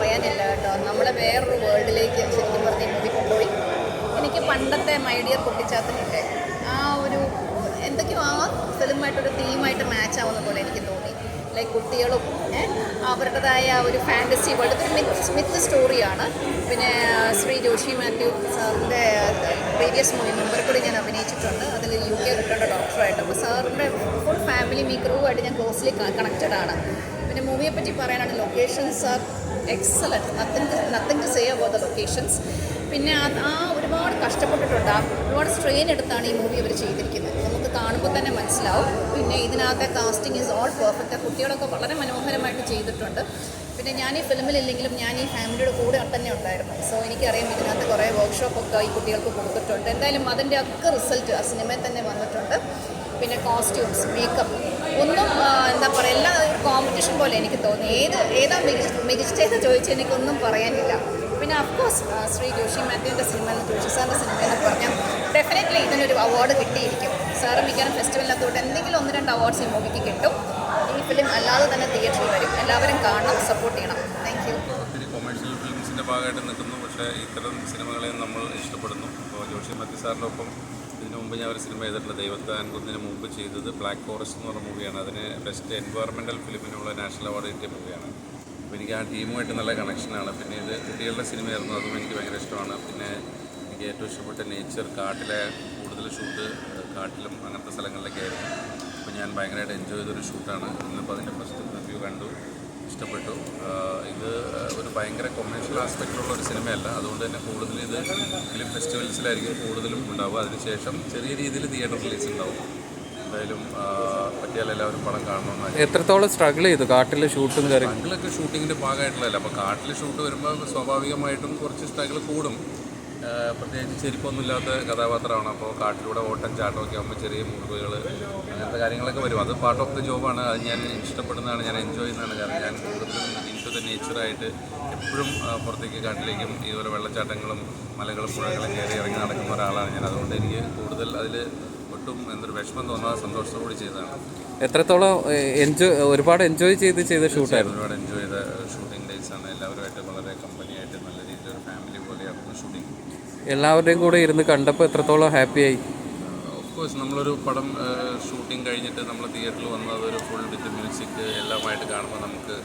പറയാനില്ല കേട്ടോ. നമ്മളെ വേറൊരു വേൾഡിലേക്ക് ശരിക്കും പറഞ്ഞ് മൂവി കൊണ്ടുപോയി എനിക്ക് പണ്ടത്തെ മൈഡിയർ കുട്ടിച്ചാത്തനില്ലേ ആ ഒരു എന്തൊക്കെയോ ആ ഫിലിമായിട്ടൊരു തീമായിട്ട് മാച്ച് ആവുന്ന പോലെ എനിക്ക് തോന്നി. ലൈക്ക് കുട്ടികളും അവരുടേതായ ഒരു ഫാന്റസി വേൾഡ് മിത്ത് മിത്ത് സ്റ്റോറിയാണ് പിന്നെ ശ്രീ ജോഷി മാത്യു സാറിന്റെ പ്രീവിയസ് മൂവി മുമ്പിൽ കൂടി ഞാൻ അഭിനയിച്ചിട്ടുണ്ട്. അതിൽ യു കെ കിട്ടേണ്ട ഡോക്ടറായിട്ട് അപ്പോൾ സാറിന്റെ ഫുൾ ഫാമിലി മീ ക്രൂ ആയിട്ട് ഞാൻ ക്ലോസ്ലി കണക്റ്റഡ് ആണ്. പിന്നെ മൂവിയെ പറ്റി പറയാനാണ് locations are excellent nothing nothing to say about the locations പിന്നെ ആ ഒരുപാട് കഷ്ടപ്പെട്ടിട്ടുണ്ട്. ആ ഒരുപാട് സ്ട്രെയിൻ എടുത്താണ് ഈ മൂവി അവർ ചെയ്തിരിക്കുന്നത്. നമുക്ക് കാണുമ്പോൾ തന്നെ മനസ്സിലാവും. പിന്നെ ഇതിനകത്തെ കാസ്റ്റിംഗ് ഈസ് ഓൾ പെർഫെക്റ്റ് കുട്ടികളൊക്കെ വളരെ മനോഹരമായിട്ട് ചെയ്തിട്ടുണ്ട്. പിന്നെ ഞാൻ ഈ ഫിലിമിലില്ലെങ്കിലും ഞാൻ ഈ ഫാമിലിയുടെ കൂടെ തന്നെ ഉണ്ടായിരുന്നു. സോ എനിക്കറിയാം ഇതിനകത്ത് കുറേ വർക്ക്ഷോപ്പൊക്കെ ഈ കുട്ടികൾക്ക് കൊടുത്തിട്ടുണ്ട്. എന്തായാലും അതിന്റെ ഒക്കെ റിസൾട്ട് ആ സിനിമയിൽ തന്നെ വന്നിട്ടുണ്ട്. പിന്നെ കോസ്റ്റ്യൂംസ് മേക്കപ്പ് ഒന്നും എന്താ പറയുക എല്ലാം ഒരു കോമ്പറ്റീഷൻ പോലെ എനിക്ക് തോന്നി. ഏത് ഏതാ മികച്ച മികച്ചതെന്ന് ചോദിച്ചാൽ എനിക്കൊന്നും പറയാനില്ല. പിന്നെ അഫ്കോഴ്സ് ശ്രീ ജോഷി മാത്യുവിന്റെ സിനിമ എന്ന് ജോഷി സാറിന്റെ സിനിമ എന്ന് പറഞ്ഞാൽ ഡെഫിനറ്റ്ലി ഇതിനൊരു അവാർഡ് കിട്ടിയിരിക്കും. സാറ് മിക്കവാറും ഫെസ്റ്റിവലിനകത്തോട്ട് എന്തെങ്കിലും ഒന്ന് രണ്ട് അവാർഡ്സ് ഈ മൂവിക്ക് കിട്ടും. ഈ ഫിലിം അല്ലാതെ തന്നെ തിയേറ്ററിൽ വരും. എല്ലാവരും കാണണം സപ്പോർട്ട് ചെയ്യണം. താങ്ക് യു ഭാഗമായിട്ട് നിൽക്കുന്നു. പക്ഷേ ഇത്തരം സിനിമകളെ നമ്മൾ ഇഷ്ടപ്പെടുന്നു. അപ്പോൾ ജോഷി മാത്യു ഇതിനു മുമ്പ് ഞാൻ ഒരു സിനിമ ചെയ്തിട്ടുണ്ട് ദൈവത്താൻ കുന്നിന് മുമ്പ് ചെയ്തത് ബ്ലാക്ക് ഫോറസ്റ്റ് എന്ന് പറഞ്ഞ മൂവിയാണ് അതിന് ബെസ്റ്റ് എൻവയറമെന്റൽ ഫിലിമിനുള്ള നാഷണൽ അവാർഡ് കിട്ടിയ മൂവിയാണ് അപ്പോൾ എനിക്ക് ആ ടീമുമായിട്ട് നല്ല കണക്ഷനാണ് പിന്നെ ഇത് കുട്ടികളുടെ സിനിമയായിരുന്നു അതും എനിക്ക് ഭയങ്കര ഇഷ്ടമാണ്. പിന്നെ എനിക്ക് ഏറ്റവും ഇഷ്ടപ്പെട്ട നേച്ചർ കാട്ടിലെ കൂടുതൽ ഷൂട്ട് കാട്ടിലും അങ്ങനത്തെ സ്ഥലങ്ങളിലൊക്കെ ആയിരുന്നു. അപ്പോൾ ഞാൻ ഭയങ്കരമായിട്ട് എൻജോയ് ചെയ്തൊരു ഷൂട്ടാണ് ഇന്നിപ്പോൾ അതിന്റെ ഫസ്റ്റ് റിവ്യൂ കണ്ടു ഇഷ്ടപ്പെട്ടു. ആഹ് ഇത് ഭയങ്കര കൊമേഴ്ഷ്യൽ ആസ്പെക്റ്റുള്ള ഒരു സിനിമയല്ല അതുകൊണ്ട് തന്നെ കൂടുതൽ ഇത് ഫിലിം ഫെസ്റ്റിവൽസിലായിരിക്കും കൂടുതലും ഉണ്ടാവുക. അതിനുശേഷം ചെറിയ രീതിയിൽ തിയേറ്റർ റിലീസ് ഉണ്ടാവും. എന്തായാലും പറ്റിയാൽ എല്ലാവരും പടം കാണണം എത്രത്തോളം സ്ട്രഗിൾ ചെയ്തു? കാട്ടിലെ ഷൂട്ടും കാര്യങ്ങളൊക്കെ സ്ട്രഗിളൊക്കെ ഷൂട്ടിങ്ങിന്റെ ഭാഗമായിട്ടുള്ളതല്ല. അപ്പോൾ കാട്ടിൽ ഷൂട്ട് വരുമ്പോൾ സ്വാഭാവികമായിട്ടും കുറച്ച് സ്ട്രഗിൾ കൂടും. പ്രത്യേകിച്ച് ചെരുപ്പൊന്നുമില്ലാത്ത കഥാപാത്രമാണ്. അപ്പോൾ കാട്ടിലൂടെ ഓട്ടം ചാട്ടമൊക്കെ ആകുമ്പോൾ ചെറിയ മുറിവുകൾ അങ്ങനത്തെ കാര്യങ്ങളൊക്കെ വരും. അത് പാർട്ട് ഓഫ് ദ ജോബാണ് അത് ഞാൻ ഇഷ്ടപ്പെടുന്നതാണ് ഞാൻ എൻജോയ് ചെയ്യുന്നതാണ്. കാരണം ഞാൻ കൂടുതലും ഇന്റു ദ നേച്ചറായിട്ട് എപ്പോഴും പുറത്തേക്ക് കാട്ടിലേക്കും ഇതുപോലെ വെള്ളച്ചാട്ടങ്ങളും മലകളും പുഴകളും കയറി ഇറങ്ങി നടക്കുന്ന ഒരാളാണ് ഞാൻ. അതുകൊണ്ട് എനിക്ക് കൂടുതൽ അതിൽ ഒട്ടും എന്തൊരു വിഷമം തോന്നാതെ സന്തോഷത്തോടുകൂടി ചെയ്തതാണ്. എത്രത്തോളം എൻജോയ് ഒരുപാട് എൻജോയ് ചെയ്ത് ചെയ്ത ഷൂട്ടായിരുന്നു ഒരുപാട് എൻജോയ് ചെയ്ത ഷൂട്ടിംഗ് ഡേയ്സ് ആണ് എല്ലാവരുമായിട്ട് വളരെ കമ്പനിയായിട്ട് നല്ല രീതിയിൽ ഒരു ഫാമിലി പോലെയായിരുന്നു ഷൂട്ടിംഗ് എല്ലാവരുടെയും കൂടെ ഇരുന്ന് കണ്ടപ്പോൾ എത്രത്തോളം ഹാപ്പിയായി കോഴ്സ് നമ്മളൊരു പടം ഷൂട്ടിംഗ് കഴിഞ്ഞിട്ട് നമ്മൾ തിയേറ്ററിൽ വന്ന് ഒരു ഫുൾ വിത്ത് മ്യൂസിക് എല്ലാമായിട്ട് കാണുമ്പോൾ നമുക്ക്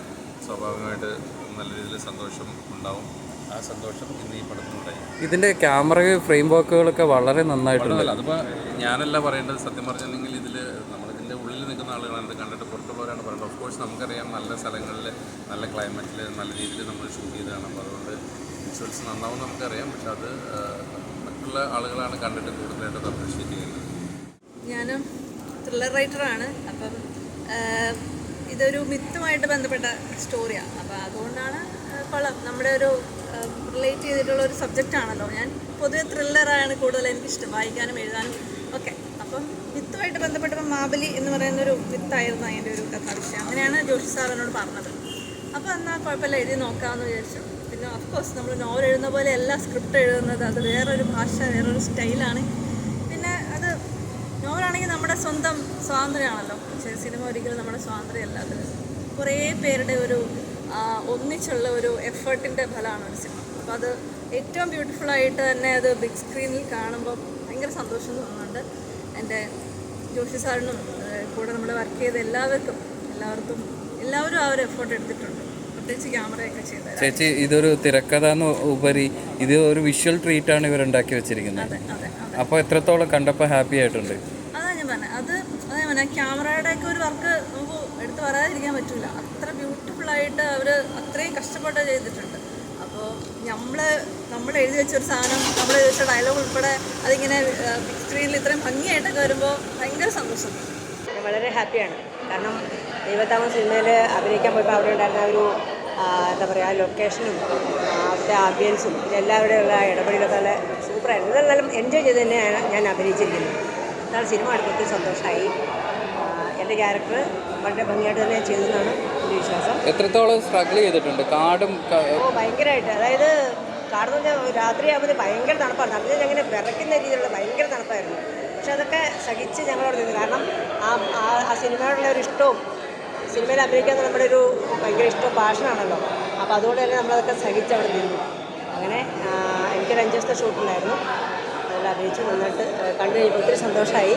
സ്വാഭാവികമായിട്ട് നല്ല രീതിയിൽ സന്തോഷം ഉണ്ടാവും. ആ സന്തോഷം ഇന്ന് ഈ പടത്തിനുണ്ടായി ഇതിന്റെ ക്യാമറ ഫ്രെയിം വർക്കുകളൊക്കെ വളരെ നന്നായിട്ടുണ്ട്. അതിപ്പോൾ ഞാനല്ല പറയേണ്ടത് സത്യം പറഞ്ഞിട്ടുണ്ടെങ്കിൽ ഇതിൽ നമ്മളിതിന്റെ ഉള്ളിൽ നിൽക്കുന്ന ആളുകളാണ് ഇത് കണ്ടിട്ട് പുറത്തുള്ളവരാണ് പറയുന്നത്. ഓഫ് കോഴ്സ് നമുക്കറിയാം നല്ല സ്ഥലങ്ങളിൽ നല്ല ക്ലൈമറ്റിൽ നല്ല രീതിയിൽ നമ്മൾ ഷൂട്ട് ചെയ്തതാണ്. അപ്പോൾ അതുകൊണ്ട് വിഷ്വൽസ് നന്നാവും നമുക്കറിയാം. പക്ഷെ അത് മറ്റുള്ള ആളുകളാണ് കണ്ടിട്ട് കൂടുതലായിട്ട് അപ്രീഷിയേറ്റ് ചെയ്യുന്നത്. ഞാനും ത്രില്ലർ റൈറ്ററാണ് അപ്പം ഇതൊരു മിത്തുമായിട്ട് ബന്ധപ്പെട്ട സ്റ്റോറിയാണ് അപ്പോൾ അതുകൊണ്ടാണ് കൊള്ളാം നമ്മുടെ ഒരു റിലേറ്റ് ചെയ്തിട്ടുള്ള ഒരു സബ്ജക്റ്റ് ആണല്ലോ. ഞാൻ പൊതുവെ ത്രില്ലറാണ് കൂടുതൽ എനിക്കിഷ്ടം. വായിക്കാനും എഴുതാനും ഒക്കെ. അപ്പം മിത്തുമായിട്ട് ബന്ധപ്പെട്ടപ്പോൾ മാബലി എന്ന് പറയുന്ന ഒരു മിത്തായിരുന്നു അതിന്റെ ഒരു കഥാവിഷയം. അങ്ങനെയാണ് ജോഷി സാറിനോട് പറഞ്ഞത്. അപ്പോൾ എന്നാൽ കുഴപ്പമില്ല എഴുതി നോക്കാമെന്ന് വിചാരിച്ചു. പിന്നെ അഫ്കോഴ്സ് നമ്മൾ നോവൽ എഴുതുന്ന പോലെ എല്ലാ സ്ക്രിപ്റ്റ് എഴുതുന്നത് അത് വേറൊരു ഭാഷ വേറൊരു സ്റ്റൈലാണ് പിന്നെ അത് നോവലാണെങ്കിൽ നമ്മുടെ സ്വന്തം സ്വാതന്ത്ര്യമാണല്ലോ. പക്ഷേ സിനിമ ഒരിക്കലും നമ്മുടെ സ്വാതന്ത്ര്യമല്ല. അത് കുറേ പേരുടെ ഒരു ഒന്നിച്ചുള്ള ഒരു എഫേർട്ടിന്റെ ഫലമാണ് ഒരു സിനിമ അപ്പോൾ അത് ഏറ്റവും ബ്യൂട്ടിഫുള്ളായിട്ട് തന്നെ അത് ബിഗ് സ്ക്രീനിൽ കാണുമ്പോൾ ഭയങ്കര സന്തോഷം തോന്നുന്നുണ്ട്. എന്റെ ജോഷി സാറിനും കൂടെ നമ്മൾ വർക്ക് ചെയ്ത എല്ലാവർക്കും എല്ലാവർക്കും എല്ലാവരും ആ ഒരു എഫേർട്ട് എടുത്തിട്ടുണ്ട്. ചേച്ചി ഇതൊരു തിരക്കഥ എന്ന് ഉപരി ഇത് ഒരു വിഷ്വൽ ട്രീറ്റ് ആണ് ഇവരുണ്ടാക്കി വെച്ചിരിക്കുന്നത്. അതെ അതെ അതെ. അപ്പോൾ എത്രത്തോളം കണ്ടപ്പോൾ ഹാപ്പി ആയിട്ടുണ്ട്? അതാ ഞാൻ പറഞ്ഞത് അത് അതേ പറഞ്ഞ ക്യാമറയുടെ ഒക്കെ ഒരു വർക്ക് നമുക്ക് എടുത്ത് പറയാതിരിക്കാൻ പറ്റില്ല അത്ര ബ്യൂട്ടിഫുൾ ആയിട്ട് അവർ അത്രയും കഷ്ടപ്പെട്ട് ചെയ്തിട്ടുണ്ട്. അപ്പോൾ നമ്മൾ നമ്മൾ എഴുതി വെച്ച ഒരു സാധനം നമ്മൾ എഴുതി വെച്ച ഡയലോഗ് ഉൾപ്പെടെ അതിങ്ങനെ ബിഗ് സ്ക്രീനിൽ ഇത്രയും ഭംഗിയായിട്ടൊക്കെ വരുമ്പോൾ ഭയങ്കര സന്തോഷം. വളരെ ഹാപ്പിയാണ് കാരണം ദൈവത്താമ സിനിമയിൽ അഭിനയിക്കാൻ പോയപ്പോൾ അവിടെ ഉണ്ടായിരുന്ന ഒരു എന്താ പറയുക ലൊക്കേഷനും അവിടുത്തെ ആംബിയൻസും എല്ലാവരുടെയുള്ള ഇടപെടലൊക്കെ നല്ല സൂപ്പറായിരുന്നു ഇതെല്ലാം എൻജോയ് ചെയ്ത് തന്നെയാണ് ഞാൻ അഭിനയിച്ചിരിക്കുന്നത്. എന്നാൽ സിനിമ അടുത്തൊത്തിരി സന്തോഷമായി എന്റെ ക്യാരക്ടർ വളരെ ഭംഗിയായിട്ട് തന്നെ ചെയ്തെന്നാണ് എന്റെ വിശ്വാസം. എത്രത്തോളം സ്ട്രഗിൾ ചെയ്തിട്ടുണ്ട്? കാടും ഓ ഭയങ്കരമായിട്ട്. അതായത് കാരണം വെച്ചാൽ രാത്രിയാകുമ്പോൾ ഭയങ്കര തണുപ്പാണ്. തണുപ്പ് അങ്ങനെ വിറയ്ക്കുന്ന രീതിയിലുള്ള ഭയങ്കര തണുപ്പായിരുന്നു. പക്ഷെ അതൊക്കെ സഹിച്ച് ഞങ്ങളോട് നിന്നു കാരണം ആ ആ- ആ സിനിമയോടുള്ള ഒരു ഇഷ്ടവും സിനിമയിൽ അഭിനയിക്കാൻ നമ്മുടെ ഒരു ഭയങ്കര ഇഷ്ടം പാഷനാണല്ലോ. അപ്പോൾ അതുകൊണ്ട് തന്നെ നമ്മളതൊക്കെ സഹിച്ച് അവിടെ നിന്നു. അങ്ങനെ എനിക്കൊരു അഞ്ച് ഷൂട്ടുണ്ടായിരുന്നു അതിൽ അഭിനയിച്ച് നന്നായിട്ട് കണ്ടു കഴിഞ്ഞപ്പോൾ ഒത്തിരി സന്തോഷമായി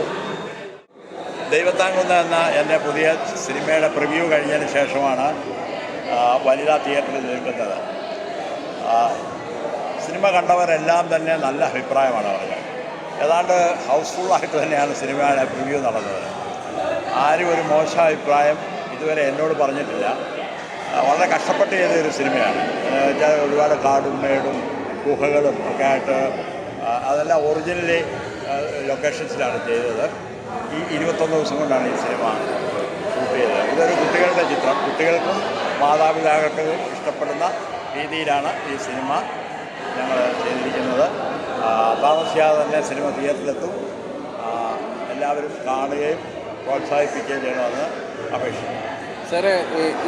ദൈവത്താങ്കുന്ന എന്ന എന്റെ പുതിയ സിനിമയുടെ പ്രിവ്യൂ കഴിഞ്ഞതിന് ശേഷമാണ് വനിതാ തിയേറ്ററിൽ നിൽക്കുന്നത്. സിനിമ കണ്ടവരെല്ലാം തന്നെ നല്ല അഭിപ്രായമാണ് അവർക്ക്. ഏതാണ്ട് ഹൗസ്ഫുള്ളായിട്ട് തന്നെയാണ് സിനിമയുടെ പ്രിവ്യൂ നടന്നത്. ആരും ഒരു മോശം അഭിപ്രായം ഇതുവരെ എന്നോട് പറഞ്ഞിട്ടില്ല. വളരെ കഷ്ടപ്പെട്ട് ചെയ്തൊരു സിനിമയാണ്. ഒരുപാട് കാടും മേടും ഗുഹകളും ഒക്കെ ആയിട്ട് അതെല്ലാം ഒറിജിനലി ലൊക്കേഷൻസിലാണ് ചെയ്തത്. ഈ ഇരുപത്തൊന്ന് ദിവസം കൊണ്ടാണ് ഈ സിനിമ ഷൂട്ട് ചെയ്തത്. ഇതൊരു കുട്ടികളുടെ ചിത്രം. കുട്ടികൾക്കും മാതാപിതാക്കൾക്കും ഇഷ്ടപ്പെടുന്ന രീതിയിലാണ് ഈ സിനിമ ഞങ്ങൾ ചെയ്തിരിക്കുന്നത്. താമസിയാതെ തന്നെ സിനിമ തിയേറ്ററിലെത്തും. എല്ലാവരും കാണുകയും പ്രോത്സാഹിപ്പിക്കുകയും ചെയ്യണമെന്ന് അപേക്ഷിക്കുന്നു സാറേ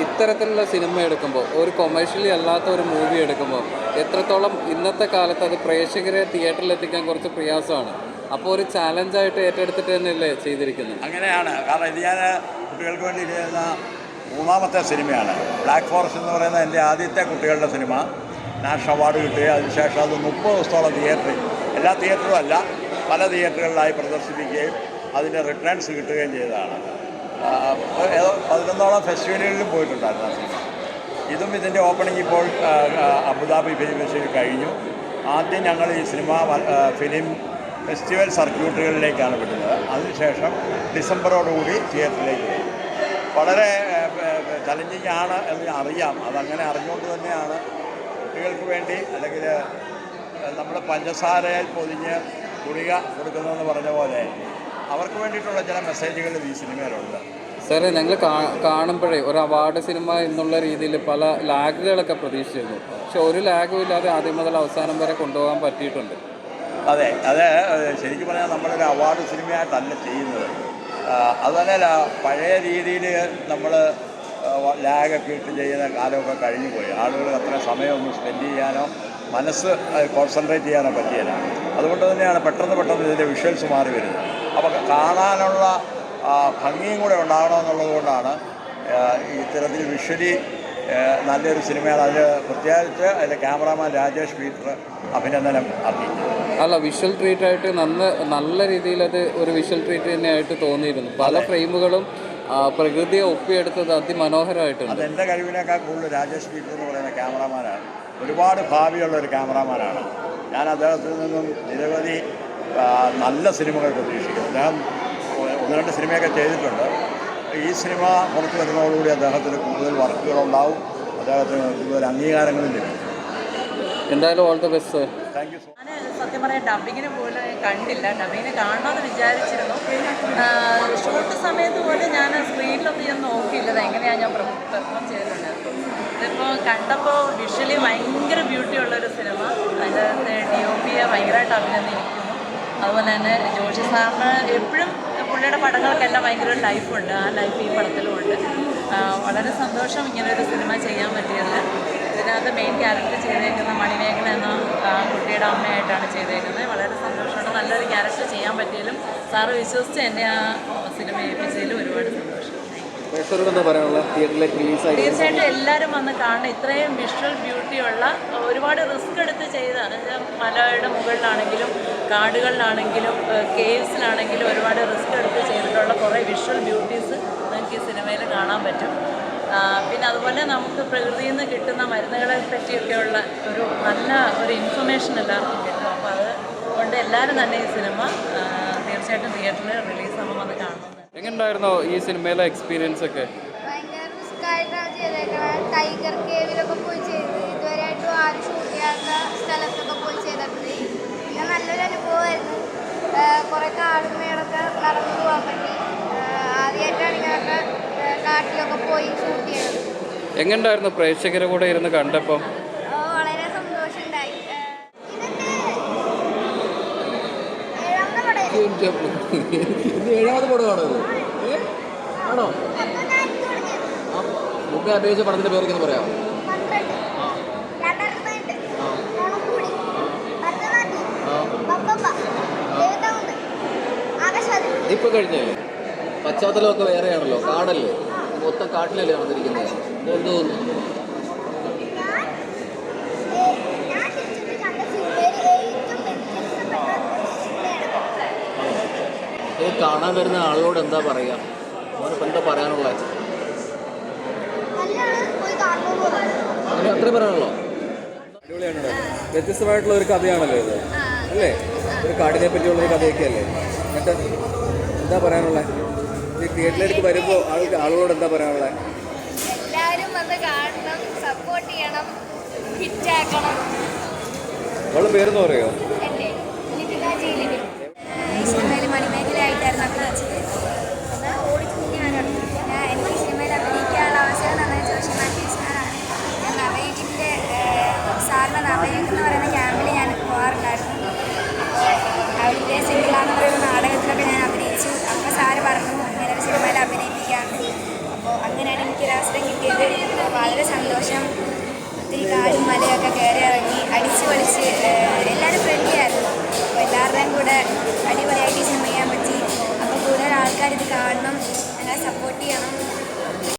ഇത്തരത്തിലുള്ള സിനിമ എടുക്കുമ്പോൾ ഒരു കൊമേഴ്ഷ്യലി അല്ലാത്ത ഒരു മൂവി എടുക്കുമ്പോൾ എത്രത്തോളം ഇന്നത്തെ കാലത്ത് അത് പ്രേക്ഷകരെ തിയേറ്ററിൽ എത്തിക്കാൻ കുറച്ച് പ്രയാസമാണ്. അപ്പോൾ ഒരു ചാലഞ്ചായിട്ട് ഏറ്റെടുത്തിട്ട് തന്നെയല്ലേ ചെയ്തിരിക്കുന്നത്? അങ്ങനെയാണ്. കാരണം ഇത് ഞാൻ കുട്ടികൾക്ക് വേണ്ടി ചെയ്യുന്ന മൂന്നാമത്തെ സിനിമയാണ്. ബ്ലാക്ക് ഫോറസ്റ്റ് എന്ന് പറയുന്ന എന്റെ ആദ്യത്തെ കുട്ടികളുടെ സിനിമ. നാഷണൽ അവാർഡ് കിട്ടി. അതിനുശേഷം അത് മുപ്പത് ദിവസത്തോളം തിയേറ്ററിൽ എല്ലാ തിയേറ്ററും അല്ല പല തിയേറ്ററുകളിലായി പ്രദർശിപ്പിക്കുകയും അതിന്റെ റിട്ടേൺസ് കിട്ടുകയും ചെയ്തതാണ്. പതിനൊന്നോളം ഫെസ്റ്റിവലുകളിലും പോയിട്ടുണ്ടായിരുന്നു ആ സിനിമ. ഇതും ഇതിന്റെ ഓപ്പണിംഗ് ഇപ്പോൾ അബുദാബി ഫിലിം ഫെസ്റ്റിവൽ കഴിഞ്ഞു. ആദ്യം ഞങ്ങൾ ഈ സിനിമ ഫിലിം ഫെസ്റ്റിവൽ സർക്യൂട്ടുകളിലേക്കാണ് വിടുന്നത്. അതിനുശേഷം ഡിസംബറോടുകൂടി തിയേറ്ററിലേക്ക് വരും വളരെ ചലഞ്ചിങ് ആണ് എന്ന് അറിയാം. അതങ്ങനെ അറിഞ്ഞുകൊണ്ട് തന്നെയാണ് കുട്ടികൾക്ക് വേണ്ടി അല്ലെങ്കിൽ നമ്മൾ പഞ്ചസാരയിൽ പൊതിഞ്ഞ് ഗുളിക കൊടുക്കുന്നതെന്ന് പറഞ്ഞ പോലെ അവർക്ക് വേണ്ടിയിട്ടുള്ള ചില മെസ്സേജുകൾ ഈ സിനിമയിലുണ്ട്. സാറേ ഞങ്ങൾ കാണുമ്പോഴേ ഒരു അവാർഡ് സിനിമ എന്നുള്ള രീതിയിൽ പല ലാഗുകളൊക്കെ പ്രതീക്ഷിച്ചിരുന്നു. പക്ഷെ ഒരു ലാഗും ഇല്ലാതെ ആദ്യം മുതൽ അവസാനം വരെ കൊണ്ടുപോകാൻ പറ്റിയിട്ടുണ്ട്. അതെ അതെ ശരിക്കും പറഞ്ഞാൽ നമ്മളൊരു അവാർഡ് സിനിമയായിട്ടല്ല ചെയ്യുന്നത്. അതുതന്നെയല്ല പഴയ രീതിയിൽ നമ്മൾ ലാഗൊക്കെ ഇട്ട് ചെയ്യുന്ന കാലമൊക്കെ കഴിഞ്ഞു പോയി ആളുകൾ അത്ര സമയമൊന്നും സ്പെൻഡ് ചെയ്യാനോ മനസ്സ് കോൺസെൻട്രേറ്റ് ചെയ്യാനോ പറ്റിയില്ല അതുകൊണ്ട് തന്നെയാണ് പെട്ടെന്ന് പെട്ടെന്ന് ഇതിന്റെ വിഷ്വൽസ് മാറി വരുന്നത്. അപ്പോൾ കാണാനുള്ള ഭംഗിയും കൂടെ ഉണ്ടാകണമെന്നുള്ളത് കൊണ്ടാണ് ഇത്തരത്തിൽ വിഷ്വലി നല്ലൊരു സിനിമയാണ് അതിൽ പ്രത്യേകിച്ച് അതിലെ ക്യാമറാമാൻ രാജേഷ് പീറ്റർ അഭിനന്ദനം അറിയിച്ചു അല്ല വിഷ്വൽ ട്രീറ്റ് ആയിട്ട് നല്ല നല്ല രീതിയിൽ അത് ഒരു വിഷ്വൽ ട്രീറ്റ് തന്നെയായിട്ട് തോന്നിയിരുന്നു. പല ഫ്രെയിമുകളും പ്രകൃതിയെ ഒപ്പിയെടുത്തത് അതിമനോഹരമായിട്ടുണ്ട്. അത് എന്റെ കഴിവിനേക്കാൾ കൂടുതൽ രാജേഷ് പീറ്റർ എന്ന് പറയുന്ന ക്യാമറാമാനാണ്. ഒരുപാട് ഭാവിയുള്ള ഒരു ക്യാമറാമാനാണ്. ഞാൻ അദ്ദേഹത്തിൽ നിന്നും നിരവധി നല്ല സിനിമകൾ പ്രതീക്ഷിക്കുന്നു. അദ്ദേഹം ഒന്ന് രണ്ട് സിനിമയൊക്കെ ചെയ്തിട്ടുണ്ട്. ഈ സിനിമ പുറത്തു വരുന്നതോടുകൂടി അദ്ദേഹത്തിന് കൂടുതൽ വർക്കുകളുണ്ടാവും. അദ്ദേഹത്തിന് കൂടുതൽ അംഗീകാരങ്ങളും ലഭിക്കും. എന്തായാലും all the best sir so ഞാൻ സത്യം പറയാം ഡബിങ്ങിന് പോലും കണ്ടില്ല. ഡബിങ്ങിന് കാണണമെന്ന് വിചാരിച്ചിരുന്നു. ഷോർട്ട് ഷൂട്ട് സമയത്ത് പോലും ഞാൻ സ്ക്രീനിലൊന്നും ഞാൻ നോക്കിയില്ല. എങ്ങനെയാണ് ഞാൻ പെർഫോം ചെയ്തിട്ടുണ്ടായിരുന്നു ഇതിപ്പോൾ കണ്ടപ്പോൾ വിഷ്വലി ഭയങ്കര ബ്യൂട്ടി ഉള്ളൊരു സിനിമ അതിനകത്ത് ഡി ഒ പിയെ ഭയങ്കരമായിട്ട് അഭിനന്ദിക്കുന്നു. അതുപോലെ തന്നെ ജോഷി സാറിന് എപ്പോഴും പുള്ളിയുടെ പടങ്ങൾക്കെല്ലാം ഭയങ്കര ഒരു ലൈഫുണ്ട് ആ ലൈഫ് ഈ പടത്തിലും ഉണ്ട്. വളരെ സന്തോഷം ഇങ്ങനെ ഒരു സിനിമ ചെയ്യാൻ പറ്റിയത് ഇതിനകത്ത് മെയിൻ ക്യാരക്ടർ ചെയ്തേക്കുന്ന മണിമേഖല എന്ന കുട്ടിയുടെ അമ്മയായിട്ടാണ് ചെയ്തേക്കുന്നത്. വളരെ സന്തോഷമുണ്ട്. നല്ലൊരു ക്യാരക്ടർ ചെയ്യാൻ പറ്റിയാലും സാറ് വിശ്വസിച്ച് എന്നെ ആ സിനിമ ഏൽപ്പിച്ചതിലും ഒരുപാട് സന്തോഷം. തീർച്ചയായിട്ടും എല്ലാവരും വന്ന് കാണണം. ഇത്രയും വിഷ്വൽ ബ്യൂട്ടിയുള്ള ഒരുപാട് റിസ്ക് എടുത്ത് ചെയ്ത മലയുടെ മുകളിലാണെങ്കിലും കാടുകളിലാണെങ്കിലും കേവ്സിലാണെങ്കിലും ഒരുപാട് റിസ്ക് എടുത്ത് ചെയ്തിട്ടുള്ള കുറേ വിഷ്വൽ ബ്യൂട്ടീസ് നിങ്ങൾക്ക് ഈ സിനിമയിൽ കാണാൻ പറ്റും. പിന്നെ അതുപോലെ നമുക്ക് പ്രകൃതിയിൽ നിന്ന് കിട്ടുന്ന മരുന്നുകളെ പറ്റിയൊക്കെയുള്ള ഒരു നല്ല ഒരു ഇൻഫർമേഷൻ എല്ലാവർക്കും കിട്ടും. അപ്പോൾ അത് കൊണ്ട് എല്ലാവരും തന്നെ ഈ സിനിമ തീർച്ചയായിട്ടും തിയേറ്ററിൽ റിലീസ് ആകുമ്പോൾ കാണുന്നത് കാണണം. എങ്ങനെയുണ്ടായിരുന്നോ ഈ സിനിമയിലെ എക്സ്പീരിയൻസ് ഒക്കെ? ടൈഗർ കേവിലൊക്കെ പോയി ചെയ്ത് ഇതുവരെയായിട്ടും ആരും ഷൂട്ട് ചെയ്യാത്ത സ്ഥലത്തൊക്കെ പോയി ചെയ്തിട്ടുണ്ട് പിന്നെ നല്ലൊരു അനുഭവമായിരുന്നു. കുറേ കാടും മേടൊക്കെ നടന്നു പോകാൻ പറ്റി. ആദ്യമായിട്ടാണ് ഇങ്ങനെയൊക്കെ ആ, കാട്ടിലൊക്കെ പോയി ഷൂട്ട് എങ്ങനെയുണ്ടായിരുന്നു? പ്രേക്ഷകരെ കൂടെ ഇരുന്ന് കണ്ടപ്പോൾ ഏഴാമത് പടമാണോ ഇത്? ആണോ മുമ്പേ അഭിനയിച്ച പടത്തിന്റെ പേരൊക്കെ ആകാശവാദി ഇപ്പൊ കഴിഞ്ഞേ. പശ്ചാത്തലമൊക്കെ വേറെയാണല്ലോ. കാടല്ലേ മൊത്തം കാട്ടിലല്ലേ വന്നിരിക്കുന്നത്? എന്ത് ഇത് കാണാൻ വരുന്ന ആളോട് എന്താ പറയുക അവനിപ്പോൾ എന്താ പറയാനുള്ള? അങ്ങനെ അത്രേ പറയാനുള്ളോ? വ്യത്യസ്തമായിട്ടുള്ള ഒരു കഥയാണല്ലോ ഇത്. അല്ലേ? ഒരു കാടിനെ പറ്റിയുള്ള ഒരു കഥയൊക്കെ അല്ലേ എന്നിട്ട് എന്താ പറയാനുള്ളത് തിയേറ്ററിലേക്ക് വരുമ്പോൾ ആൾക്ക് ആളുകളോട് എന്താ പറയാനുള്ളത് എല്ലാവരും വന്ന് കാണണം സപ്പോർട്ട് ചെയ്യണം ഹിറ്റാക്കണം അവളുടെ പേരെന്ന് പറയുമോ